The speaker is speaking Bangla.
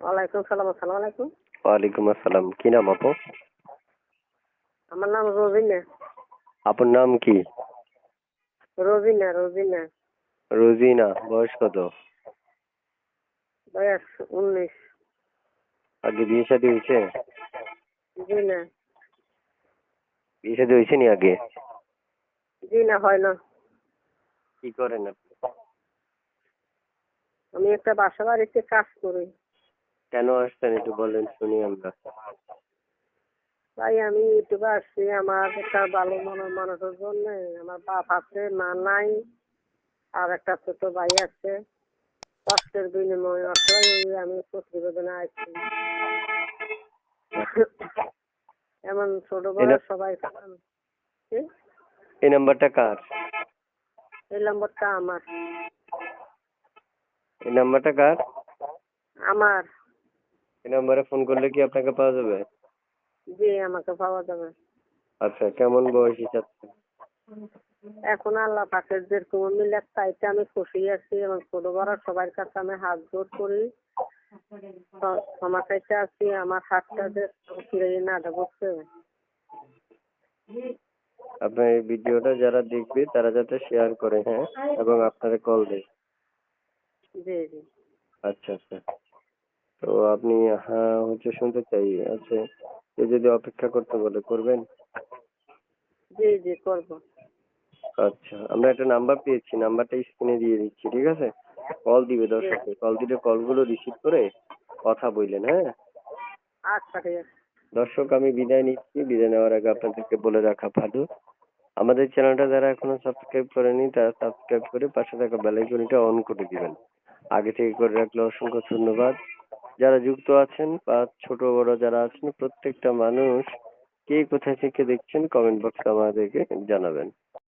ওয়ালাইকুম সালাম আসসালামু আলাইকুম। ওয়ালাইকুম আসসালাম কি নাম আপু? আমার নাম রোজিনা আপুর নাম কি? রোজিনা রোজিনা রোজিনা বয়স কত? বয়স উনিশ। আগে বিয়ে শাদী হয়েছে? জি না। বিয়ে শাদী হয়েছে নি আগে? জি না হয় না। কি করেন আপনি? আমি একটা বাসা বাড়িতে কাজ করি। কেন আসছেন একটু বলেন শুনি আমরা। তাই আমি ইউটিউবে আসছি আমার একটা ভালো মনের মানুষের জন্য। আমার বাপ আছে মা নাই আর একটা ছোট ভাই আছে। কষ্টের বিনিময়ে অসহায় আমি প্রতিবেদনে আসছি এমন ছোট বড় সবাই এই নাম্বারটা কার? এই নম্বরটা আমার। এই নাম্বারটা কার? আমার। এই নাম্বারে ফোন করলে কি আপনাকে পাওয়া যাবে? জি আমাকে পাওয়া যাবে। আচ্ছা কেমন বয়সী চাচ্ছেন এখন আল্লাহ পাকের যেরকম মিলে চাইতে আমি খুশি আছি এবং ছোট বড় সবার কাছে আমি হাত জোর করি। ক- ক্ষমা চাইতে আছি আমার হাতটা যে ফিরে না ঢুকছে আপনার এই ভিডিওটা যারা দেখবে তারা যাতে শেয়ার করে হ্যাঁ? এবং আপনারা কল দেয়। জি জি। আচ্ছা আচ্ছা। তো আপনি হ্যাঁ হচ্ছে শুনতে চাই। আচ্ছা কেউ যদি অপেক্ষা করতে বলে করবেন? জি জি করব। আচ্ছা আমরা একটা নাম্বার পেয়েছি নাম্বারটা স্ক্রিনে দিয়ে দিচ্ছি ঠিক আছে? কল দিবে দর্শককে কল দিলে কলগুলো রিসিভ করে কথা বললেন হ্যাঁ? আচ্ছা ঠিক আছে। দর্শক আমি বিদায় নিচ্ছি। বিদায় নেওয়ার আগে আপনাদেরকে বলে রাখা ভালো। আমাদের চ্যানেলটা যারা এখনও সাবস্ক্রাইব করেনি তারা সাবস্ক্রাইব করে পাশে থাকা বেল আইকনটা অন করে দিবেন। আগে থেকে করে রাখলে অসংখ্য ধন্যবাদ। যারা যুক্ত আছেন বা ছোট বড় যারা আছেন, প্রত্যেকটা মানুষ কে কোথায় থেকে দেখছেন কমেন্ট বক্সে আমাদেরকে জানাবেন।